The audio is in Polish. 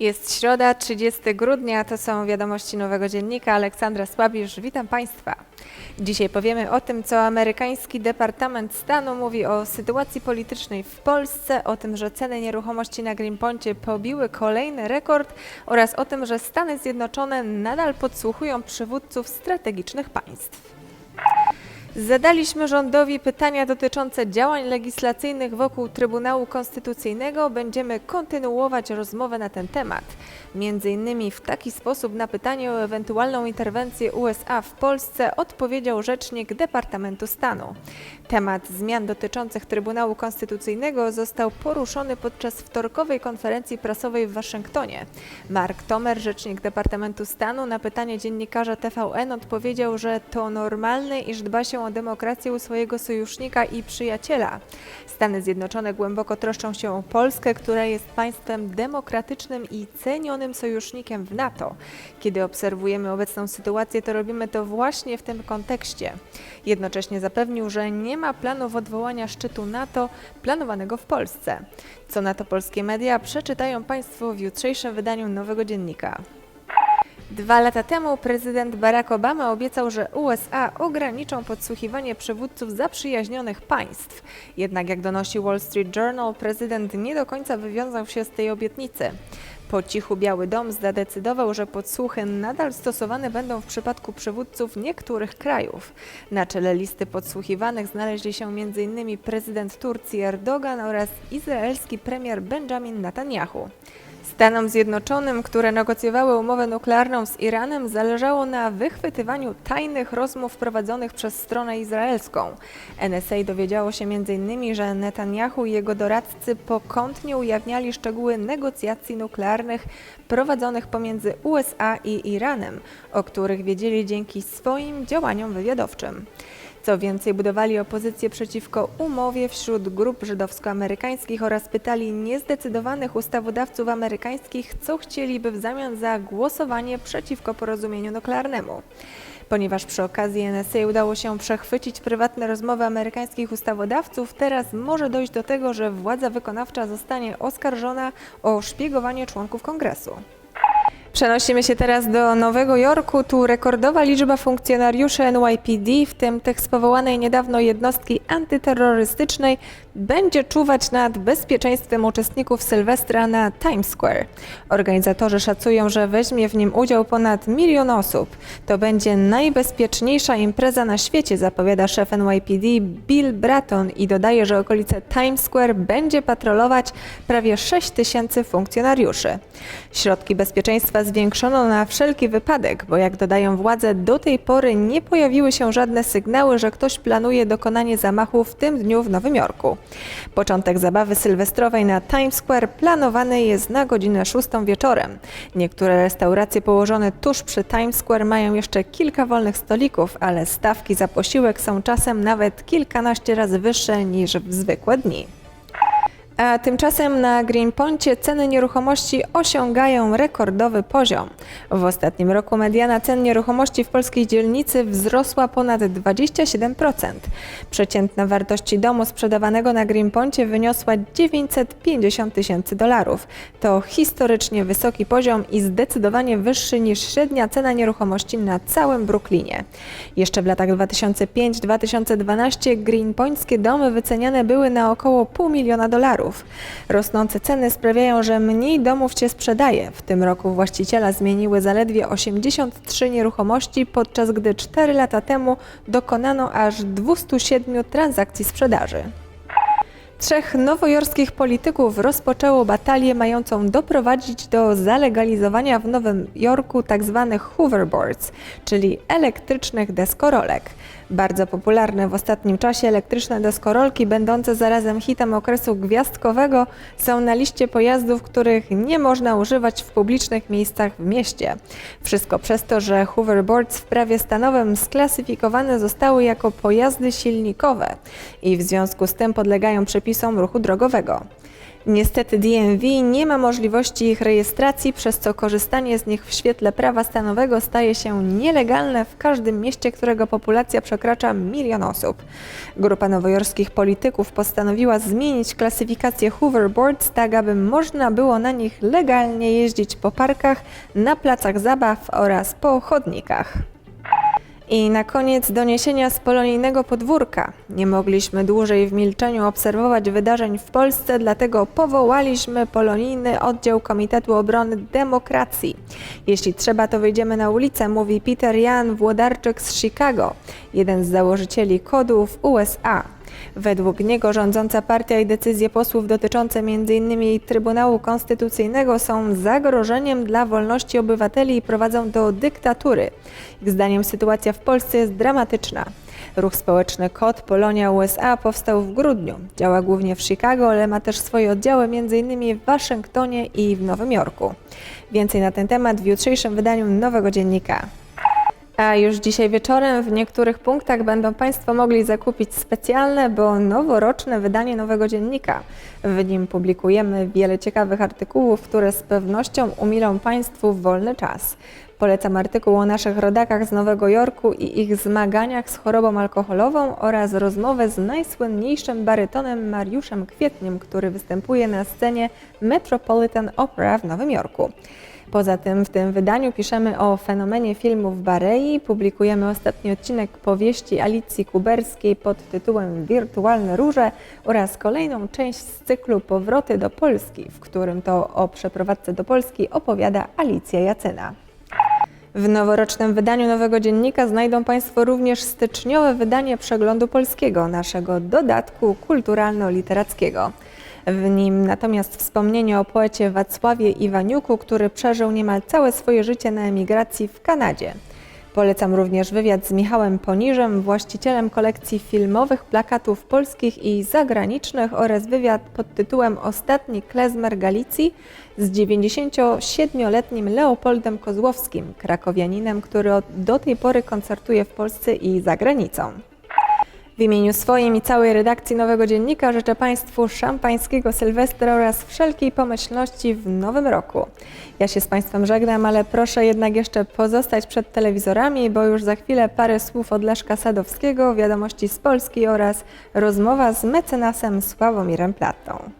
Jest środa, 30 grudnia, to są wiadomości Nowego Dziennika. Aleksandra Słabisz, witam Państwa. Dzisiaj powiemy o tym, co amerykański Departament Stanu mówi o sytuacji politycznej w Polsce, o tym, że ceny nieruchomości na Greenponcie pobiły kolejny rekord oraz o tym, że Stany Zjednoczone nadal podsłuchują przywódców strategicznych państw. Zadaliśmy rządowi pytania dotyczące działań legislacyjnych wokół Trybunału Konstytucyjnego. Będziemy kontynuować rozmowę na ten temat. Między innymi w taki sposób na pytanie o ewentualną interwencję USA w Polsce odpowiedział rzecznik Departamentu Stanu. Temat zmian dotyczących Trybunału Konstytucyjnego został poruszony podczas wtorkowej konferencji prasowej w Waszyngtonie. Mark Tomer, rzecznik Departamentu Stanu, na pytanie dziennikarza TVN odpowiedział, że to normalne, iż dba się o demokrację u swojego sojusznika i przyjaciela. Stany Zjednoczone głęboko troszczą się o Polskę, która jest państwem demokratycznym i cenionym sojusznikiem w NATO. Kiedy obserwujemy obecną sytuację, to robimy to właśnie w tym kontekście. Jednocześnie zapewnił, że nie ma planów odwołania szczytu NATO planowanego w Polsce. Co na to polskie media przeczytają Państwo w jutrzejszym wydaniu Nowego Dziennika. Dwa lata temu prezydent Barack Obama obiecał, że USA ograniczą podsłuchiwanie przywódców zaprzyjaźnionych państw. Jednak jak donosi Wall Street Journal, prezydent nie do końca wywiązał się z tej obietnicy. Po cichu Biały Dom zadecydował, że podsłuchy nadal stosowane będą w przypadku przywódców niektórych krajów. Na czele listy podsłuchiwanych znaleźli się m.in. prezydent Turcji Erdogan oraz izraelski premier Benjamin Netanyahu. Stanom Zjednoczonym, które negocjowały umowę nuklearną z Iranem, zależało na wychwytywaniu tajnych rozmów prowadzonych przez stronę izraelską. NSA dowiedziało się m.in., że Netanyahu i jego doradcy pokątnie ujawniali szczegóły negocjacji nuklearnych prowadzonych pomiędzy USA i Iranem, o których wiedzieli dzięki swoim działaniom wywiadowczym. Co więcej, budowali opozycję przeciwko umowie wśród grup żydowsko-amerykańskich oraz pytali niezdecydowanych ustawodawców amerykańskich, co chcieliby w zamian za głosowanie przeciwko porozumieniu nuklearnemu. Ponieważ przy okazji NSA udało się przechwycić prywatne rozmowy amerykańskich ustawodawców, teraz może dojść do tego, że władza wykonawcza zostanie oskarżona o szpiegowanie członków kongresu. Przenosimy się teraz do Nowego Jorku. Tu rekordowa liczba funkcjonariuszy NYPD, w tym tych z powołanej niedawno jednostki antyterrorystycznej, będzie czuwać nad bezpieczeństwem uczestników Sylwestra na Times Square. Organizatorzy szacują, że weźmie w nim udział ponad milion osób. To będzie najbezpieczniejsza impreza na świecie, zapowiada szef NYPD Bill Bratton i dodaje, że okolice Times Square będzie patrolować prawie 6 tysięcy funkcjonariuszy. Środki bezpieczeństwa zwiększono na wszelki wypadek, bo jak dodają władze, do tej pory nie pojawiły się żadne sygnały, że ktoś planuje dokonanie zamachu w tym dniu w Nowym Jorku. Początek zabawy sylwestrowej na Times Square planowany jest na godzinę 6 wieczorem. Niektóre restauracje położone tuż przy Times Square mają jeszcze kilka wolnych stolików, ale stawki za posiłek są czasem nawet kilkanaście razy wyższe niż w zwykłe dni. A tymczasem na Greenponcie ceny nieruchomości osiągają rekordowy poziom. W ostatnim roku mediana cen nieruchomości w polskiej dzielnicy wzrosła ponad 27%. Przeciętna wartość domu sprzedawanego na Greenponcie wyniosła 950 tysięcy dolarów. To historycznie wysoki poziom i zdecydowanie wyższy niż średnia cena nieruchomości na całym Brooklynie. Jeszcze w latach 2005-2012 greenpointskie domy wyceniane były na około pół miliona dolarów. Rosnące ceny sprawiają, że mniej domów się sprzedaje. W tym roku właściciela zmieniły zaledwie 83 nieruchomości, podczas gdy 4 lata temu dokonano aż 207 transakcji sprzedaży. Trzech nowojorskich polityków rozpoczęło batalię mającą doprowadzić do zalegalizowania w Nowym Jorku tzw. hoverboards, czyli elektrycznych deskorolek. Bardzo popularne w ostatnim czasie elektryczne deskorolki, będące zarazem hitem okresu gwiazdkowego, są na liście pojazdów, których nie można używać w publicznych miejscach w mieście. Wszystko przez to, że hoverboards w prawie stanowym sklasyfikowane zostały jako pojazdy silnikowe i w związku z tym podlegają przepisom ruchu drogowego. Niestety DMV nie ma możliwości ich rejestracji, przez co korzystanie z nich w świetle prawa stanowego staje się nielegalne w każdym mieście, którego populacja przekracza milion osób. Grupa nowojorskich polityków postanowiła zmienić klasyfikację hoverboards tak, aby można było na nich legalnie jeździć po parkach, na placach zabaw oraz po chodnikach. I na koniec doniesienia z polonijnego podwórka. Nie mogliśmy dłużej w milczeniu obserwować wydarzeń w Polsce, dlatego powołaliśmy polonijny oddział Komitetu Obrony Demokracji. Jeśli trzeba, to wyjdziemy na ulicę, mówi Peter Jan Włodarczyk z Chicago, jeden z założycieli kodu w USA. Według niego rządząca partia i decyzje posłów dotyczące m.in. Trybunału Konstytucyjnego są zagrożeniem dla wolności obywateli i prowadzą do dyktatury. Ich zdaniem sytuacja w Polsce jest dramatyczna. Ruch społeczny KOT Polonia USA powstał w grudniu. Działa głównie w Chicago, ale ma też swoje oddziały m.in. w Waszyngtonie i w Nowym Jorku. Więcej na ten temat w jutrzejszym wydaniu Nowego Dziennika. A już dzisiaj wieczorem w niektórych punktach będą Państwo mogli zakupić specjalne, bo noworoczne wydanie Nowego Dziennika. W nim publikujemy wiele ciekawych artykułów, które z pewnością umilą Państwu w wolny czas. Polecam artykuł o naszych rodakach z Nowego Jorku i ich zmaganiach z chorobą alkoholową oraz rozmowę z najsłynniejszym barytonem Mariuszem Kwietniem, który występuje na scenie Metropolitan Opera w Nowym Jorku. Poza tym w tym wydaniu piszemy o fenomenie filmu w Barei, publikujemy ostatni odcinek powieści Alicji Kuberskiej pod tytułem Wirtualne Róże oraz kolejną część z cyklu Powroty do Polski, w którym to o przeprowadzce do Polski opowiada Alicja Jacyna. W noworocznym wydaniu Nowego Dziennika znajdą Państwo również styczniowe wydanie Przeglądu Polskiego, naszego dodatku kulturalno-literackiego. W nim natomiast wspomnienie o poecie Wacławie Iwaniuku, który przeżył niemal całe swoje życie na emigracji w Kanadzie. Polecam również wywiad z Michałem Poniżem, właścicielem kolekcji filmowych plakatów polskich i zagranicznych oraz wywiad pod tytułem Ostatni klezmer Galicji z 97-letnim Leopoldem Kozłowskim, krakowianinem, który do tej pory koncertuje w Polsce i za granicą. W imieniu swoim i całej redakcji Nowego Dziennika życzę Państwu szampańskiego Sylwestra oraz wszelkiej pomyślności w nowym roku. Ja się z Państwem żegnam, ale proszę jednak jeszcze pozostać przed telewizorami, bo już za chwilę parę słów od Leszka Sadowskiego, wiadomości z Polski oraz rozmowa z mecenasem Sławomirem Platą.